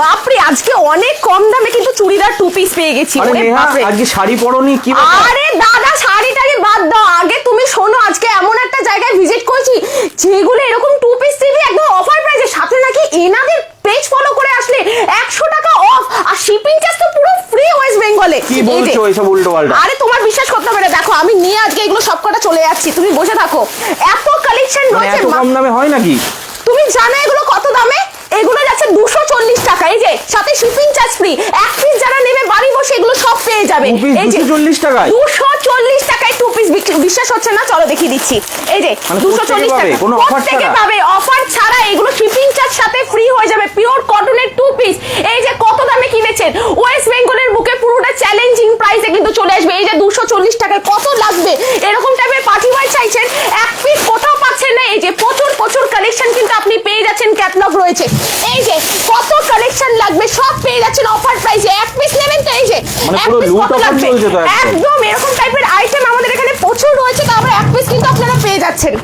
বাপরে আজকে অনেক কম দামে কিন্তু চুড়িদার টু পিস পেয়ে গেছি আরে নেহা। আজকে শাড়ি পরনি কি আরে দাদা শাড়িটাকে বাদ দাও। আগে তুমি শোনো আজকে এমন একটা জায়গায় ভিজিট করেছি যেগুলো এরকম টু পিস টিভি একদম অফার প্রাইসে সাথে নাকি এনাদের পেজ ফলো করে আসলে একশো টাকা অফ আর শিপিং চার্জ তো পুরো ফ্রি ওয়েস্ট বেঙ্গলে কি বলছো এসব উল্টো পাল্টা? আরে তোমার বিশ্বাস করতে হবে না। দেখো আমি নিয়ে আজকে এগুলো সবকটা চলে যাচ্ছি। তুমি বসে থাকো। এত কালেকশন মানে রয়েছে কম দামে হয় নাকি? তুমি জানো এগুলো কত দামে? এগুলো যাচ্ছে দুশো চল্লিশ টাকা। এই যে সাথে শিপিং চার্জ ফ্রি এক পিস যারা নেবে বাড়ি বসে এগুলো সব পেয়ে যাবে। এই যে 240 টাকায়? দুশো চল্লিশ টাকায় টু পিস বিশ্বাস হচ্ছে না? চলো দেখিয়ে দিচ্ছি। এই যে মানে দুশো চল্লিশ টাকা। প্রত্যেকে পাবে। অফার ছাড়া এগুলো শিপিং চার্জ সাথে ফ্রি হয়ে যাবে। পিওর কটনের টু পিস এই যে কত দামে কিনেছেন? ওয়েস্ট বেঙ্গলের বুকে পুরোটা চ্যালেঞ্জিং প্রাইসে কিন্তু চলে আসবে। এই যে দুশো চল্লিশ টাকায় কত লাগবে? এরকম টাইপের পার্টি ওয়ার চাইছেন। এক পিস কোথাও পাচ্ছেন না। এই যে প্রচুর প্রচুর কালেকশন কিন্তু আপনি পেয়ে যাচ্ছেন ক্যাটলগ রয়েছে। এই যে কত কালেকশন লাগবে সব পেয়ে যাচ্ছেন অফার প্রাইসে এক পিস নেবেন তো এই যে মানে এক কত লাগবে? একদম এরকম টাইপের আইটেম আমাদের এখানে প্রচুর রয়েছে তো আমরা এক পিস কিন্তু আপনারা পেয়ে যাচ্ছেন।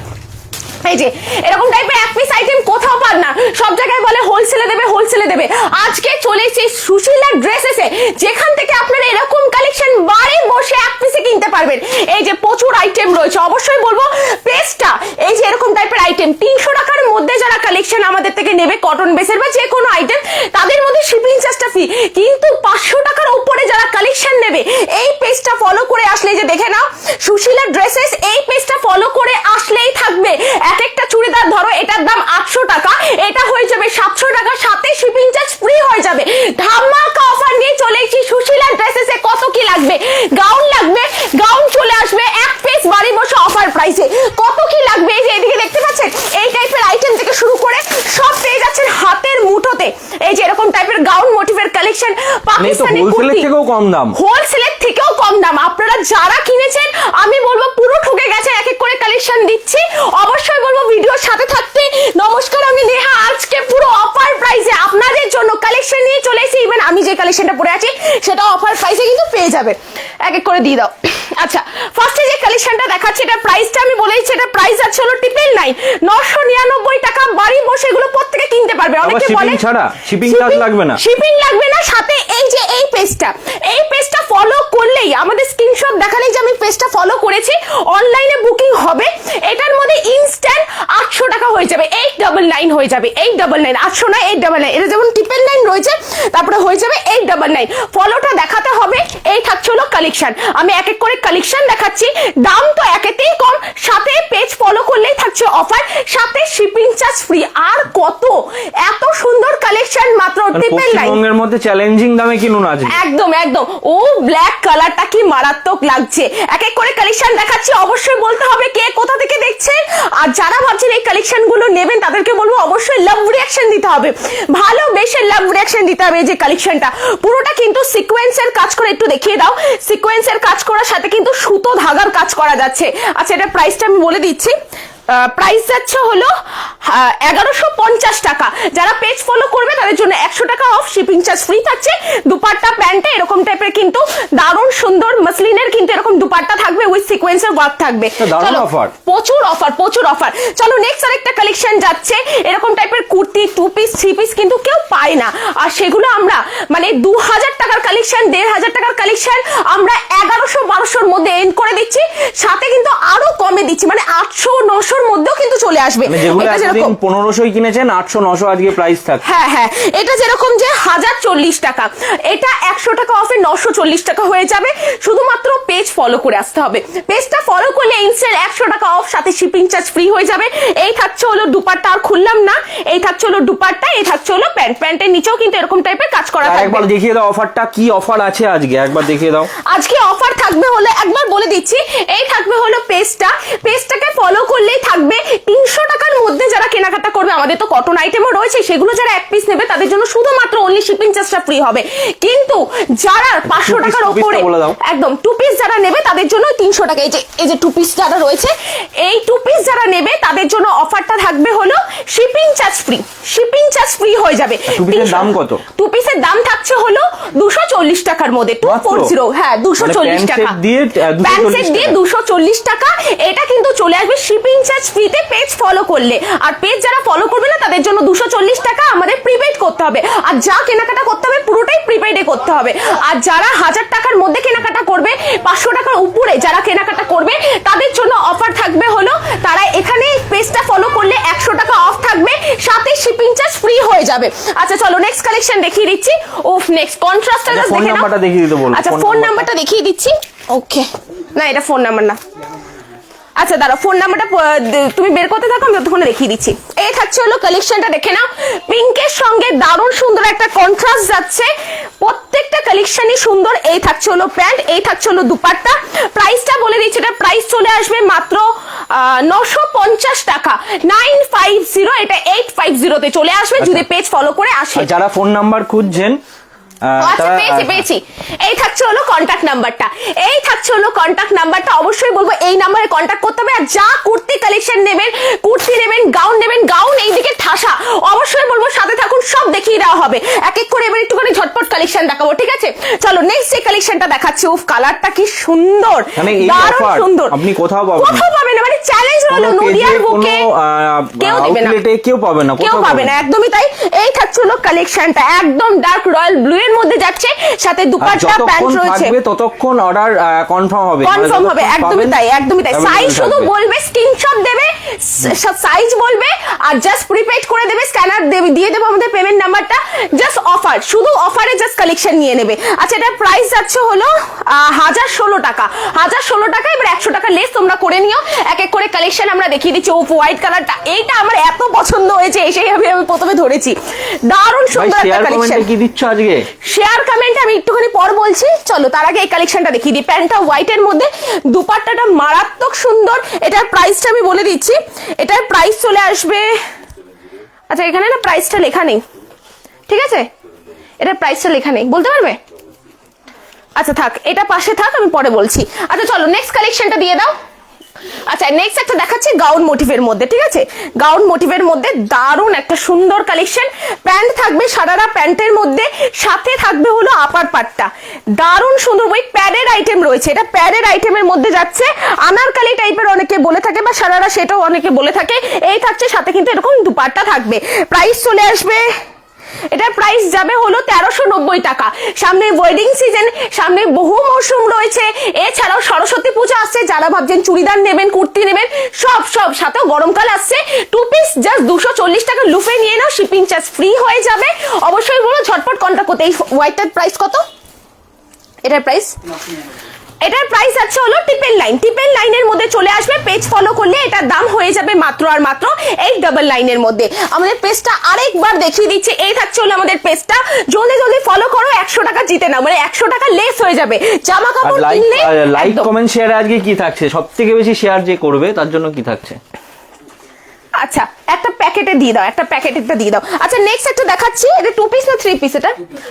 এই যে, এরকম টাইপের এক পিস আইটেম কোথাও পান না। সব জায়গায় বলে হোলসেলে দেবে হোলসেলে দেবে। আজকে চলে এসেছি সুশীলা ড্রেসেসে যেখান থেকে আপনারা এরকম কালেকশন বাড়ি বসে এক পিসে কিনতে পারবেন। এই যে প্রচুর আইটেম রয়েছে। অবশ্যই বলব পেস্টটা এই যে এরকম টাইপের আইটেম তিনশো টাকার মধ্যে যারা কালেকশন আমাদের থেকে নেবে কটন বেসের বা যে কোনো আইটেম তাদের মধ্যে শিপিং চার্জটা ফ্রি কিন্তু পাঁচশো টাকার উপরে যারা কালেকশন নেবে, এই পেজটা ফলো করে আসলে যে দেখে নাও সুশীলা ড্রেসেস এই পেজটা ফলো করে আসলেই থাকবে এক একটা চুড়িদার ধরো এটার দাম আটশো টাকা এটা হয়ে যাবে সাতশো টাকা সাথে শিপিং চার্জ ফ্রি হয়ে যাবে ধামাকা অফার নিয়ে চলে এসেছি সুশীলা ড্রেসেসে কত কি লাগবে গাউন লাগবে গাউন চলে আসবে এক পিস বাড়ি বসে অফার প্রাইসে কত কি লাগবে এই যে এদিকে দেখতে পাচ্ছেন এই টাইপের আইটেম থেকে শুরু করে সব পেয়ে যাচ্ছেন হাতের মুঠোতে এই যে এরকম টাইপের গাউন মোটিভের কালেকশন মানে এই তো হোলসেলের থেকেও কম দাম। হোলসেলের থেকেও কম দাম। আপনারা যারা কিনেছেন আমি বলব পুরো ঠকে গেছে এক এক করে কালেকশন দিচ্ছি। অবশ্যই বলব ভিডিওর সাথে থাকতে। নমস্কার আমি নেহা। আজকে পুরো অফার প্রাইসে আপনাদের জন্য কালেকশন নিয়ে চলে এসেছি। ইভেন আমি যে কালেকশনটা পরে আছি সেটা অফার প্রাইসে কিন্তু পেয়ে যাবে এক এক করে দিয়ে দাও। আচ্ছা ফার্স্টে যে কালেকশনটা দেখাচ্ছি এটা প্রাইসটা আমি বলে এটা প্রাইস আছে হলো টিপেল নাই নশো নিরানব্বই টাকা বাড়ি বসে এগুলো প্রত্যেকে কিনতে পারবে অনেকে বলে ছাড়া? শিপিং চার্জ লাগবে না? শিপিং লাগবে না সাথে এই যে এই পেজটা এই পেজটা ফলো করলেই আমাদের স্ক্রিনশট দেখালেই যে আমি পেজটা ফলো করেছি অনলাইনে বুকিং হবে এটার মধ্যে টাকা হয়ে যাবে এইট ডাবল নাইন হয়ে যাবে এইট ডাবল নাইন আটশো না এইট ডাবল নাইন এটা যেমন ট্রিপল নাইন রয়েছে তারপরে হয়ে যাবে এইট ডাবল নাইন ফলোটা দেখাতে হবে এই থাকছে হলো কালেকশন আমি এক এক করে কালেকশন দেখাচ্ছি দাম তো একেতেই কম সাথে পেজ ফলো করলেই থাকছে অফার সাথে শিপিং চার্জ ফ্রি আর কত? এত সুন্দর কালেকশন মাত্র ট্রিপল নাইন পশ্চিমবঙ্গের মধ্যে চ্যালেঞ্জিং দামে কিনুন আজকে একদম একদম। ও ব্ল্যাক কালারটা কি মারাত্মক লাগছে। এক এক করে কালেকশন দেখাচ্ছি অবশ্যই বলতে হবে কে কোথা থেকে দেখছেন আর যারা ভাবছেন এই কালেকশন গুলো নেবেন তাদেরকে বলব অবশ্যই লাভ রিয়াকশন দিতে হবে। ভালোবেসে লাভ রিয়াকশন দিতে হবে এই যে কালেকশনটা পুরোটা কিন্তু সিকোয়েন্সের কাজ করে একটু দেখিয়ে দাও। সিকোয়েন্সের কাজ করার সাথে কিন্তু সুতো ধাগার কাজ করা যাচ্ছে। আচ্ছা এটা প্রাইসটা আমি বলে দিচ্ছি। প্রাইস যাচ্ছে হলো এগারোশো পঞ্চাশ টাকা। যারা পেজ ফলো করবে তাদের জন্য একশো টাকা অফ শিপিং চার্জ ফ্রি থাকছে। দুপাট্টা প্যান্টে এরকম টাইপের কিন্তু দারুণ সুন্দর মাসলিনের কিন্তু এরকম দুপাট্টা থাকবে উইথ সিকোয়েন্সের ওয়ার্ক থাকবে। প্রচুর অফার প্রচুর অফার চলো নেক্সট আরেকটা কালেকশন যাচ্ছে। এরকম টাইপের kurti two piece three piece কিন্তু কেউ পায় না। আর সেগুলো আমরা মানে দু হাজার টাকার কালেকশন দেড় হাজার টাকার কালেকশন আমরা এগারোশো বারোশোর মধ্যে এন্ড করে দিচ্ছি। সাথে কিন্তু আরও কমে দিচ্ছি মানে আটশো নশোর মধ্যেও কিন্তু চলে আসবে। মানে এটা যেরকম পনেরোশোই কিনেছেন আটশো নশো আজকে প্রাইস থাকছে। হ্যাঁ হ্যাঁ। এটা যেরকম যে হাজার চল্লিশ টাকা। এটা একশো টাকা অফে নশো চল্লিশ টাকা হয়ে যাবে। শুধুমাত্র পেজ ফলো করে আসতে হবে। পেজটা ফলো করলে ইনস্ট্যান্ট একশো টাকা অফ সাথে শিপিং চার্জ ফ্রি হয়ে যাবে। এই থাকছে হলো দুপাট্টা আর খুললাম না। এই থাকছে হলো দুপাট্টা এই থাকছে হলো প্যান্ট প্যান্টের নিচেও কিন্তু এরকম টাইপের কাজ করা থাকবে। একবার দেখিয়ে দাও অফারটা কি অফার আছে আজকে? একবার দেখিয়ে দাও। আজকে অফার থাকবে হলো একবার বলে দিচ্ছি এই থাকবে হলো পেজটা পেজটাকে ফলো করলেই থাকবে। তিনশো টাকার মধ্যে যারা কেনাকাটা করবে আমাদের তো কটন আইটেমও রয়েছে সেগুলো যারা এক পিস নেবে তাদের জন্য শুধুমাত্র অনলি শিপিং চার্জটা ফ্রি হবে। কিন্তু যারা পাঁচশো টাকার ওপরে একদম টু পিস যারা নেবে তাদের জন্য তিনশো টাকা। এই যে এই যে টু পিস যারা রয়েছে এই টু পিস যারা নেবে তাদের জন্য অফারটা থাকবে হলো shipping charge free shipping charge free হয়ে যাবে। piece এর দাম কত? টু পিসের দাম থাকছে হলো দুশো চল্লিশ টাকার মধ্যে টু ফোর জিরো হ্যাঁ দুশো মানে চল্লিশ টাকা। দিয়ে, আহ, 240 প্যান্ট সেট দিয়ে টাকা। দুশো চল্লিশ টাকা এটা কিন্তু চলে আসবে শিপিং চার্জ ফ্রিতে পেজ ফলো করলে। আর পেজ যারা ফলো করবে না তাদের জন্য দুশো চল্লিশ টাকা আমাদের প্রিপেড করতে হবে। আর যা কেনাকাটা করতে হবে পুরোটাই প্রিপেডে করতে হবে। আর যারা হাজার টাকার মধ্যে কেনাকাটা করবে পাঁচশো টাকার উপরে যারা কেনাকাটা করবে তাদের জন্য অফার থাকবে হলো তারা এখানে পেজটা ফলো করলে একশো টাকা অফ থাকবে সাথে শিপিং চার্জ ফ্রি হয়ে যাবে। আচ্ছা চলো নেক্সট কালেকশন দেখিয়ে দিচ্ছি। ওফ নেক্সট কন্ট্রাস্টটা আচ্ছা, দেখে নাও। আচ্ছা ফোন নাম্বারটা দেখিয়ে দিচ্ছি। ওকে না এটা ফোন নাম্বার না। আচ্ছা দাঁড়া ফোন নাম্বারটা তুমি বের করতে থাকো আমি ততক্ষণে দেখিয়ে দিচ্ছি। এই থাকছে হলো কালেকশনটা দেখে নাও। পিঙ্কের সঙ্গে দারুণ সুন্দর একটা কন্ট্রাস্ট যাচ্ছে। প্রত্যেকটা কালেকশনই সুন্দর। এই থাকছে হলো প্যান্ট এই থাকছে হলো দুপাট্টা। প্রাইসটা বলে দিচ্ছি এটা প্রাইস চলে আসবে মাত্র নশো পঞ্চাশ টাকা। নাইন ফাইভ জিরো এটা এইট ফাইভ জিরোতে চলে আসবে। যদি পেজ ফলো করে আসে। যারা ফোন নাম্বার খুঁজছেন আচ্ছা পেয়েছি পেয়েছি। এই থাকছে হলো কন্টাক্ট নাম্বারটা এই থাকছে হলো কন্টাক্ট নাম্বারটা অবশ্যই বলব এই নাম্বারে কন্টাক্ট করতে হবে আর যা কুর্তি কালেকশন নেবেন কুর্তি নেবেন গাউন নেবেন গাউন এইদিকে ঠাসা। অবশ্যই বলব সাথে থাকুন সব দেখিয়ে দেওয়া হবে। এক এক করে এবার একটুখানি ঝটপট কালেকশন দেখাবো ঠিক আছে? চলো নেক্সট যে কালেকশনটা দেখাচ্ছি উফ কালারটা কি সুন্দর মানে দারুণ সুন্দর। আপনি কোথাও পাবেন? কোথাও হলো নদিয়ার বুকে কেউ দেবে না। কেউ পাবে না কেউ পাবে না। একদমই তাই। এই থাকছে হলো কালেকশনটা একদম ডার্ক রয়্যাল ব্লু এর মধ্যে যাচ্ছে সাথে দুপাট্টা প্যান্ট রয়েছে। ততক্ষণ অর্ডার কনফার্ম হবে। কনফার্ম মানে হবে একদমই তাই একদমই তাই। সাইজ শুধু বলবে স্ক্রিনশট দেবে সাইজ বলবে আর জাস্ট প্রিপেড করে দেবে স্ক্যানার দেবে দিয়ে দেবো আমাদের পেমেন্ট নাম্বারটা জাস্ট অফার শুধু অফারে জাস্ট কালেকশন নিয়ে নেবে। আচ্ছা এটা প্রাইস যাচ্ছে হলো হাজার ষোলো টাকা। হাজার ষোলো টাকা এবার একশো টাকা লেস তোমরা করে নিও। এক এক করে কালেকশন আমরা দেখিয়ে দিচ্ছি। ওপ হোয়াইট কালারটা এইটা আমার এত পছন্দ হয়েছে এসেই আমি আমি প্রথমে ধরেছি। দারুণ সুন্দর একটা শেয়ার কালেকশন কমেন্টে কি দিচ্ছ আজকে? শেয়ার কমেন্ট আমি একটুখানি পর বলছি। চলো তার আগে এই কালেকশনটা দেখিয়ে দিই। প্যান্টটা হোয়াইটের মধ্যে দুপাট্টাটা মারাত্মক সুন্দর। এটার প্রাইসটা আমি বলে দিচ্ছি। এটার প্রাইস চলে আসবে আচ্ছা এখানে না প্রাইসটা লেখা নেই। ঠিক আছে? এটার প্রাইসটা লেখা নেই। বলতে পারবে? আচ্ছা থাক এটা পাশে থাক আমি পরে বলছি। আচ্ছা চলো নেক্সট কালেকশনটা দিয়ে দাও। আচ্ছা নেক্সট একটা দেখাচ্ছি গাউন মোটিভের মধ্যে, ঠিক আছে? গাউন মোটিভের মধ্যে দারুণ একটা সুন্দর কালেকশন প্যান্ট থাকবে সারারা প্যান্টের মধ্যে, সাথে থাকবে হলো আপার পাটটা দারুণ সুন্দর, ওই প্যাডের আইটেম রয়েছে। এটা প্যাডের আইটেমের মধ্যে যাচ্ছে। আনারকালি টাইপের অনেকে বলে থাকে বা সারারা সেটাও অনেকে বলে থাকে। এই থাকছে, সাথে কিন্তু এরকম দুপাট্টা থাকবে। প্রাইস চলে আসবে। এটার প্রাইস যাবে হলো তেরোশো নব্বই টাকা। সামনে ওয়েডিং সিজন সামনে বহু মৌসুম রয়েছে। এছাড়াও সরস্বতী পুজো আসছে, যারা ভাবছেন চুড়িদার নেবেন, কুর্তি নেবেন, সব সব সাথেও গরমকাল আসছে। টু পিস জাস্ট দুশো চল্লিশ টাকা। লুফে নিয়ে নাও শিপিং চার্জ ফ্রি হয়ে যাবে। অবশ্যই বলো ঝটপট কন্ট্যাক্ট করতে। এই হোয়াইটটার প্রাইস কত? এটার প্রাইস এটার প্রাইস আছে হলো টিপেন লাইন টিপেন লাইনের মধ্যে চলে আসবে পেজ ফলো করলে এটার দাম হয়ে যাবে মাত্র আর মাত্র এই ডাবল লাইনের মধ্যে। আমাদের পেজটা আরেকবার দেখিয়ে দিচ্ছে এই থাকছে হলো আমাদের পেজটা জলদি জলদি ফলো করো একশো টাকা জিতে নাও মানে একশো টাকা লেস হয়ে যাবে। জামা কাপড় কিনলে লাইক কমেন্ট শেয়ারে আজকে কি থাকছে? সব থেকে বেশি শেয়ার যে করবে তার জন্য কি থাকছে? আচ্ছা প্যাকেটে দিয়ে দাও একটা প্যাকেটেরটা দিয়ে দাও। আচ্ছা নেক্সট একটা দেখাচ্ছি এটা টু পিস না থ্রি পিস এটা?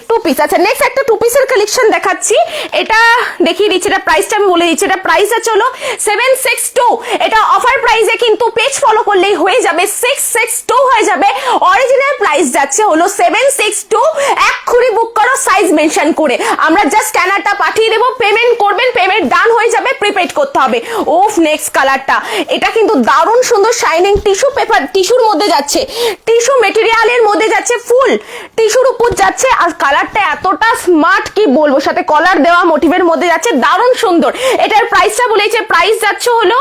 টু পিস আচ্ছা নেক্সট একটা টু পিসের কালেকশন দেখাচ্ছি। এটা দেখিয়ে দিচ্ছি এটা প্রাইসটা আমি বলে দিচ্ছি এটা প্রাইস আছে হলো সেভেন সিক্স টু এটা অফার প্রাইসে কিন্তু পেজ ফলো করলেই হয়ে যাবে সিক্স সিক্স টু হয়ে যাবে। অরিজিনাল প্রাইস যাচ্ছে হলো সেভেন সিক্স টু এক্ষুনি বুক করো সাইজ মেনশন করে। আমরা জাস্ট স্ক্যানারটা পাঠিয়ে দেবো পেমেন্ট করবেন পেমেন্ট ডান হয়ে যাবে প্রিপেড করতে হবে। ওফ নেক্সট কালারটা এটা কিন্তু দারুণ সুন্দর শাইনিং টিস্যু পেপার টিস্যুর মধ্যে যাচ্ছে। টিস্যু মেটেরিয়ালের মধ্যে যাচ্ছে ফুল। টিস্যুর উপর যাচ্ছে আর কালারটা এতটা স্মার্ট কি বলব? সাথে কলার দেওয়া মোটিভের মধ্যে যাচ্ছে। দারুণ সুন্দর। এটার প্রাইসটা বলেছে। প্রাইস যাচ্ছে হলো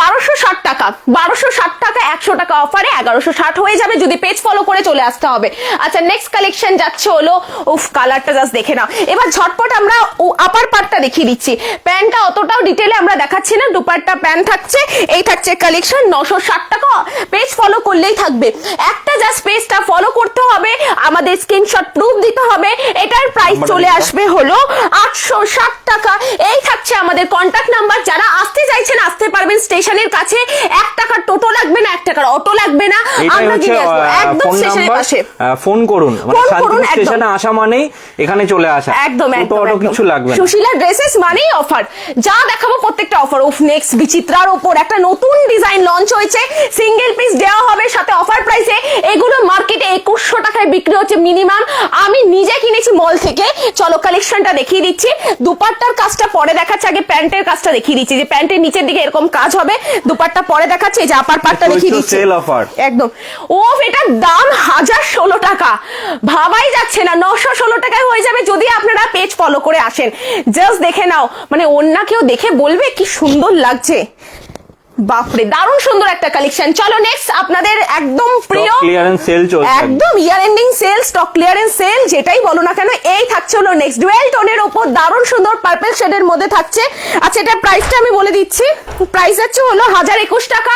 বারোশো ষাট টাকা। বারোশো ষাট টাকা একশো টাকা অফারে এগারোশো ষাট হয়ে যাবে। যদি পেজ ফলো করে চলে আসতে হবে। আচ্ছা নেক্সট কালেকশন যাচ্ছে হলো উফ কালারটা জাস্ট দেখে নাও। এবার ঝটপট আমরা আপার পার্টটা দেখিয়ে দিচ্ছি। প্যান্টটা অতটাও ডিটেলে আমরা দেখাচ্ছি না দুপাট্টা প্যান্ট থাকছে। এই থাকছে কালেকশন নশো ষাট টাকা। পেজ ফলো করলেই থাকবে। একটা জাস্ট পেজটা ফলো করতে হবে। আমাদের স্ক্রিনশট প্রুফ দিতে হবে। এটার প্রাইস চলে আসবে হলো আটশো ষাট টাকা। এই থাকছে আমাদের কন্ট্যাক্ট নাম্বার যারা আসতে চাইছেন আসতে পারবেন স্টেশনের কাছে। এক টাকার টোটো লাগবে না এক টাকার অটো লাগবে না। আমরা আসব। একদম স্টেশনের পাশে। ফোন করুন। মানে শান্তিপুর স্টেশনে আসা মানেই এখানে চলে আসা। একদম একদম অটো কিছু লাগবে সুশীলা ড্রেসেস মানেই অফার যা দেখাবো প্রত্যেকটা অফার উফ নেক্সট বিচিত্রার উপর একটা নতুন ডিজাইন লঞ্চ হয়েছে। সিঙ্গেল পিস দেওয়া হবে সাথে অফার প্রাইসে এগুলো মার্কেটে একুশশো টাকায় বিক্রি হচ্ছে মিনিমাম আমি নিজে কিনেছি মল থেকে। চলো কালেকশনটা দেখিয়ে দিচ্ছি। দুপাট্টার কাজটা পরে দেখাচ্ছে। আগে প্যান্টের কাজটা দেখিয়ে দিচ্ছি। যে প্যান্টের নিচের দিকে এরকম কাজ হবে। দুপারটা পরে দেখাচ্ছে এই যে আপার পাটটা এটা দেখিয়ে দিচ্ছি। সেল অফার একদম। ওফ এটার দাম হাজার ষোলো টাকা। ভাবাই যাচ্ছে না নশো ষোলো টাকায় হয়ে যাবে যদি আপনারা পেজ ফলো করে আসেন। জাস্ট দেখে নাও। মানে অন্য কেউ দেখে বলবে কি সুন্দর লাগছে। বাপরে দারুণ সুন্দর একটা কালেকশন চলো নেক্সট আপনাদের একদম প্রিয় ক্লিয়ারেন্স সেল চলছে একদম। Year ending sale stock clearance sale যেটাই বলো না কেন এই থাকছে হলো নেক্সট ডুয়েল টোনের ওপর দারুণ সুন্দর পার্পল শেডের মধ্যে থাকছে। আচ্ছা এটা প্রাইসটা আমি বলে দিচ্ছি। প্রাইস হচ্ছে হলো হাজার একুশ টাকা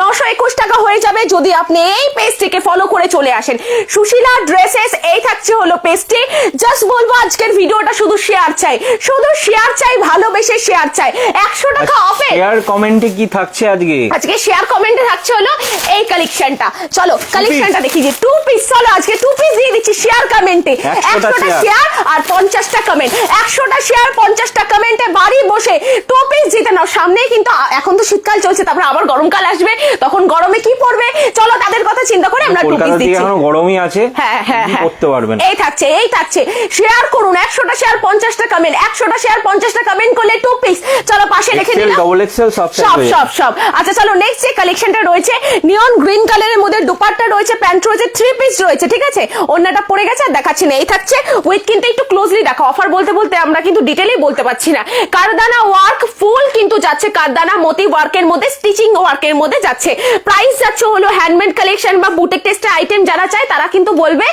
নশো একুশ টাকা হয়ে যাবে যদি আপনি এই পেজটিকে ফলো করে চলে আসেন। সুশীলা ড্রেসেস এই থাকছে হলো পেজটি জাস্ট বলব আজকের ভিডিওটা শুধু শেয়ার চাই। শুধু শেয়ার চাই ভালোবেসে শেয়ার চাই। একশো টাকা অফে এয়ার কমেন্টে কি থাকছে? আজকে? আজকে শেয়ার কমেন্টে থাকছে হলো এই কালেকশনটা চলো কালেকশনটা দেখি যে টু পিস চলো আজকে টু পিস দিয়ে দিচ্ছি শেয়ার কমেন্টে 100টা শেয়ার আর পঞ্চাশটা কমেন্ট একশোটা শেয়ার পঞ্চাশটা কমেন্টে বাড়ি বসে টু পিস জিতে নাও। সামনেই কিন্তু এখন তো শীতকাল চলছে তারপর আবার গরমকাল আসবে তখন গরমে কি পড়বে? চলো তাদের কথা চিন্তা করে আমরা টু পিস দিচ্ছি। এখনও গরমই আছে হ্যাঁ হ্যাঁ হ্যাঁ। করতে পারবেন? এই থাকছে এই থাকছে। শেয়ার করুন একশোটা শেয়ার পঞ্চাশটা কমেন্ট একশোটা শেয়ার পঞ্চাশটা কমেন্ট করলে টু পিস চলো পাশে রেখে ডবল এক্সেল সব সব সব। আচ্ছা চলো নেক্সট যে কালেকশনটা রয়েছে নিয়ন গ্রিন কালারের মধ্যে দুপাট্টা রয়েছে প্যান্ট রয়েছে থ্রি পিস রয়েছে, ঠিক আছে? অন্যটা পড়ে গেছে আর দেখাচ্ছি না, এই থাকছে উইথ কিন্তু একটু ক্লোজলি দেখো। অফার বলতে বলতে আমরা কিন্তু ডিটেলেই বলতে পারছি না। কারদানা ওয়ার্ক ফুল কিন্তু যাচ্ছে, কারদানা মতি ওয়ার্কের মধ্যে স্টিচিং ওয়ার্কের মধ্যে যাচ্ছে। প্রাইস যাচ্ছে হলো হ্যান্ডমেড কালেকশন বা বুটেক টেস্টের আইটেম যারা চায়, তারা কিন্তু বলবে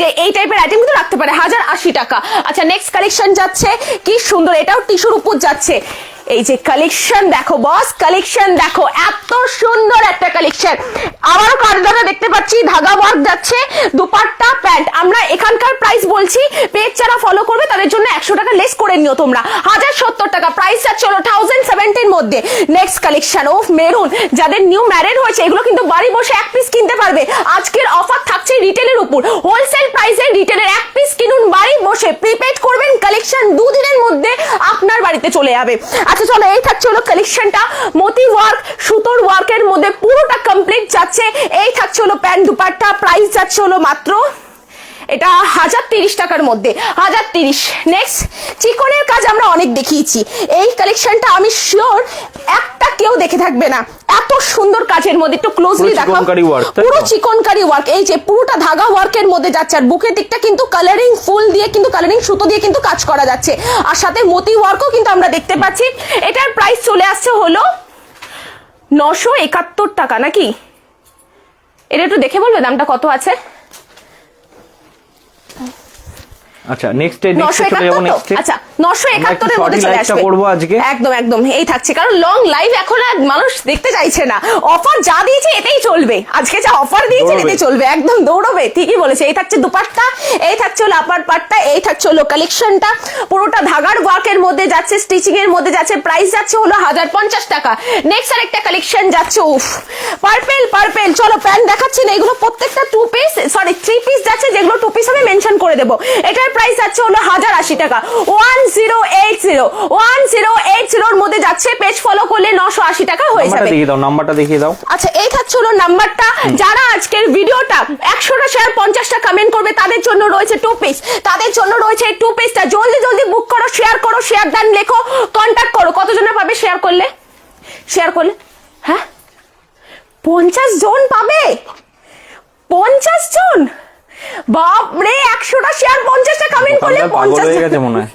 যে এই টাইপের আইটেম কিন্তু রাখতে পারে, হাজার আশি টাকা। আচ্ছা নেক্সট কালেকশন যাচ্ছে, কি সুন্দর, এটাও টিস্যুর উপর যাচ্ছে। এই যে কালেকশন দেখো বস কালেকশন দেখো, এত সুন্দর একটা কালেকশন আবারও কারদানা দেখতে পাচ্ছি, ধাগা ওয়ার্ক যাচ্ছে দুপাট্টা প্যান্ট আমরা এখানকার প্রাইস বলছি পেজ যারা ফলো করবে তাদের জন্য একশো টাকা লেস করে নিও তোমরা। হাজার সত্তর টাকা প্রাইস যাচ্ছে হলো থাউজেন্ড সেভেন্টির মধ্যে। নেক্সট কালেকশন অফ মেরুন যাদের নিউ ম্যারেড হয়েছে, এগুলো কিন্তু বাড়ি বসে এক পিস কিনতে পারবে। আজকের অফার থাকছে রিটেলের উপর। হোলসেল প্রাইসে রিটেলের এক পিস কিনুন, বাড়ি বসে প্রিপেড করবেন কালেকশন দুদিনের মধ্যে আপনার বাড়িতে চলে যাবে। আচ্ছা চলো, এই থাকছে হলো কালেকশনটা মতি ওয়ার্ক সুতোর ওয়ার্কের মধ্যে পুরোটা কমপ্লিট যাচ্ছে। এই থাকছে হলো প্যান্ট দুপাট্টা প্রাইস যাচ্ছে হলো মাত্র এটা হাজার তিরিশ টাকার মধ্যে হাজার তিরিশ। নেক্সট চিকনের কাজ আমরা অনেক দেখিয়েছি। এই কালেকশনটা আমি শিওর একটা কেউ দেখে থাকবে না। এত সুন্দর কাজের মধ্যে একটু ক্লোজলি দেখো? পুরো চিকনকারি ওয়ার্ক এই যে পুরোটা ধাগা ওয়ার্কের মধ্যে যাচ্ছে আর বুকের দিকটা কিন্তু কালারিং ফুল দিয়ে কিন্তু কালারিং সুতো দিয়ে কিন্তু কাজ করা যাচ্ছে। আর সাথে মতি ওয়ার্কও কিন্তু আমরা দেখতে পাচ্ছি। এটার প্রাইস চলে আসছে হলো নশো একাত্তর টাকা নাকি? এটা একটু দেখে বলবে দামটা কত আছে? 哎 আচ্ছা নেক্সট নশো নেক্সট চলে যাব নেক্সট আচ্ছা নশো আমরা মধ্যে চলে আসবে। করব আজকে। একদম একদম এই থাকছে। কারণ লং লাইভ এখন আর মানুষ দেখতে চাইছে না। অফার যা দিয়েছে এটাই চলবে। আজকে যা অফার দিয়েছে এটাই চলবে। একদম দৌড়বে ঠিকই বলেছে। এই থাকছে দুপাট্টা এই থাকছে হলো আপার পাট্টা এই থাকছে হলো কালেকশনটা পুরোটা ধাগার ওয়ার্কের মধ্যে যাচ্ছে স্টিচিং এর মধ্যে যাচ্ছে প্রাইস যাচ্ছে হলো হাজার পঞ্চাশ টাকা। নেক্সট আরেকটা কালেকশন যাচ্ছে উফ। পার্পেল পার্পেল চলো প্যান্ট দেখাচ্ছি না এগুলো প্রত্যেকটা two piece sorry three piece যাচ্ছে যেগুলো টু পিস আমি মেনশন করে দেবো। এটার প্রাইস যাচ্ছে হলো হাজার আশি টাকা। One zero eight zero one zero eight জিরোর মধ্যে যাচ্ছে পেজ ফলো করলে নশো আশি টাকা হয়ে যাবে। দেখিয়ে দাও নাম্বারটা দেখিয়ে দাও। আচ্ছা এই থাকছে হলো নাম্বারটা। যারা আজকের ভিডিওটা একশোটা শেয়ার পঞ্চাশটা কমেন্ট করবে তাদের জন্য রয়েছে টু পিস তাদের জন্য রয়েছে এই টু পিসটা জলদি জলদি বুক করো শেয়ার করো শেয়ার দান লেখো কন্ট্যাক্ট করো। কতজনে পাবে শেয়ার করলে? শেয়ার করলে? হ্যাঁ? পঞ্চাশ জন পাবে? পঞ্চাশ জন? বাপরে একশোটা শেয়ার পঞ্চাশটা কমেন্ট করলে পঞ্চাশ গেছে মনে হয়।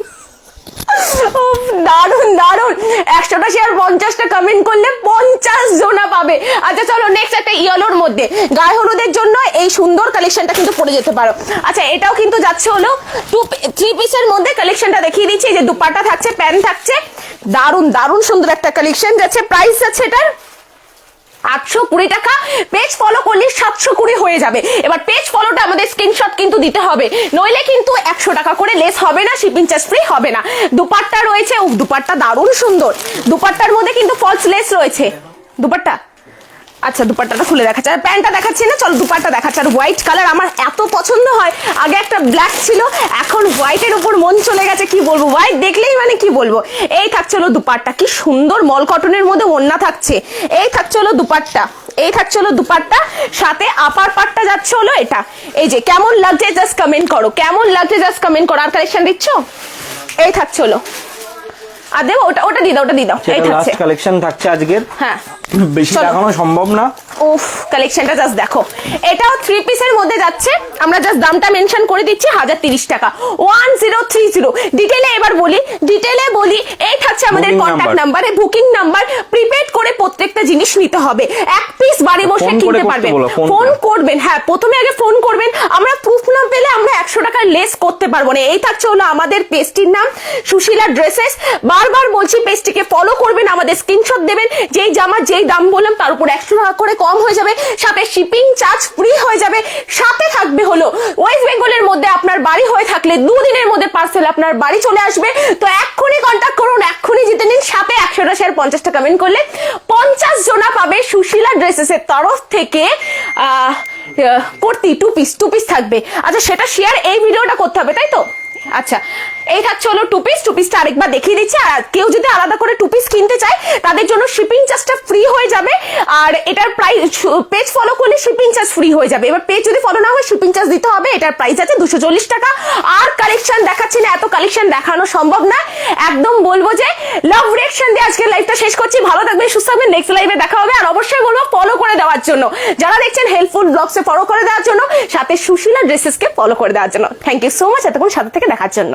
দারুণ দারুণ একশোটা শেয়ার পঞ্চাশটা কমেন্ট করলে পঞ্চাশ জনা পাবে। আচ্ছা চলো নেক্সট একটা ইয়েলোর মধ্যে। গায়ে হলুদের জন্য এই সুন্দর কালেকশনটা কিন্তু পরে যেতে পারো। আচ্ছা এটাও কিন্তু যাচ্ছে হলো টু থ্রি পিসের মধ্যে কালেকশনটা দেখিয়ে দিচ্ছি। যে দুপাটা থাকছে প্যান্ট থাকছে। দারুণ দারুণ সুন্দর একটা কালেকশন যাচ্ছে। প্রাইস যাচ্ছে এটার আটশো কুড়ি টাকা। পেজ ফলো করলে সাতশো কুড়ি হয়ে যাবে। এবার পেজ ফলোটা আমাদের স্ক্রিনশট কিন্তু দিতে হবে। নইলে কিন্তু একশো টাকা করে লেস হবে না শিপিং চার্জ ফ্রি হবে না। দুপাট্টা রয়েছে ও দুপাট্টা দারুণ সুন্দর। দুপাট্টার মধ্যে কিন্তু ফলস লেস রয়েছে। দুপাট্টা আচ্ছা দুপাট্টাটা খুলে দেখাচ্ছে। আর প্যান্টটা দেখাচ্ছি না চল দুপাট্টা দেখাচ্ছে। আর হোয়াইট কালার আমার এত পছন্দ হয়। আগে একটা ব্ল্যাক ছিল এখন হোয়াইটের উপর মন চলে গেছে কি বলব? হোয়াইট দেখলেই মানে কি বলব? এই থাকছে হলো দুপাট্টা কি সুন্দর মল কটনের মধ্যে ওন্না থাকছে। এই থাকছে হলো দুপাট্টা এই থাকছে হলো দুপাট্টা সাথে আপার পাটটা যাচ্ছে হলো এটা। এই যে কেমন লাগছে জাস্ট কমেন্ট করো কেমন লাগছে জাস্ট কমেন্ট করো। আর কালেকশন দিচ্ছ? এই থাকছে হলো। আর দেবো ওটা ওটা দিয়ে দাও ওটা দিয়ে দাও। এই থাকছে। কালেকশন থাকছে আজকের। হ্যাঁ। বেশি। দেখানো সম্ভব না। উফ কালেকশনটা জাস্ট দেখো। এটাও থ্রি পিসের মধ্যে যাচ্ছে। আমরা জাস্ট দামটা মেনশন করে দিচ্ছি হাজার তিরিশ টাকা ওয়ান জিরো থ্রি জিরো ডিটেলে এবার বলি ডিটেলে বলি এই থাকছে আমাদের কন্ট্যাক্ট। নাম্বারে বুকিং নাম্বার প্রিপেড করে প্রত্যেকটা জিনিস নিতে হবে। এক পিস বাড়ি বসে কিনতে পারবেন ফোন করবেন হ্যাঁ প্রথমে আগে ফোন করবেন। আমরা প্রুফ না পেলে আমরা একশো টাকার লেস করতে পারব না। এই থাকছে হলো আমাদের পেজটির নাম সুশীলা ড্রেসেস বারবার বলছি পেজটিকে ফলো করবেন আমাদের স্ক্রিনশট দেবেন। যেই জামা যেই দাম বললাম, তার উপর একশো টাকা করে কম হয়ে যাবে, সাথে শিপিং চার্জ ফ্রি হয়ে যাবে। সাথে থাকবে হলো ওয়েস্ট বেঙ্গলের মধ্যে আপনার বাড়ি হয়ে থাকলে দুদিনের মধ্যে পার্সেল আপনার বাড়ি চলে আসবে। তো এক্ষুনি কন্ট্যাক্ট করুন, এক্ষুনি জিতে নিন, সাথে একশোটা শেয়ার পঞ্চাশটা কমেন্ট করলে পঞ্চাশ জনা পাবে সুশীলা ড্রেসেস এর তরফ থেকে kurti two piece two piece থাকবে। আচ্ছা সেটা শেয়ার এই ভিডিওটা করতে হবে, তাই তো? আচ্ছা এই থাকছে হলো টু পিস টু পিসটা আরেকবার দেখিয়ে দিচ্ছি। আর কেউ যদি আলাদা করে টু পিস কিনতে চায়, তাদের জন্য শিপিং চার্জটা ফ্রি হয়ে যাবে। আর এটার প্রাইস পেজ ফলো করলে শিপিং চার্জ ফ্রি হয়ে যাবে। এবার পেজ যদি ফলো না হয় শিপিং চার্জ দিতে হবে। এটার প্রাইস আছে দুশো চল্লিশ টাকা। আর কালেকশন দেখাচ্ছি না, এত কালেকশন দেখানো সম্ভব না। একদম বলব যে লাভ রিয়াকশন দিয়ে আজকে লাইভটা শেষ করছি। ভালো থাকবেন, সুস্থ থাকবেন নেক্সট লাইভে দেখা হবে। আর অবশ্যই বলব ফলো করে দেওয়ার জন্য। যারা দেখছেন হেল্পফুল ব্লগসে ফলো করে দেওয়ার জন্য, সাথে সুশীলা ড্রেসেসকে ফলো করে দেওয়ার জন্য। থ্যাংক ইউ সো মাচ এতক্ষণ সাথে থেকে দেখার জন্য।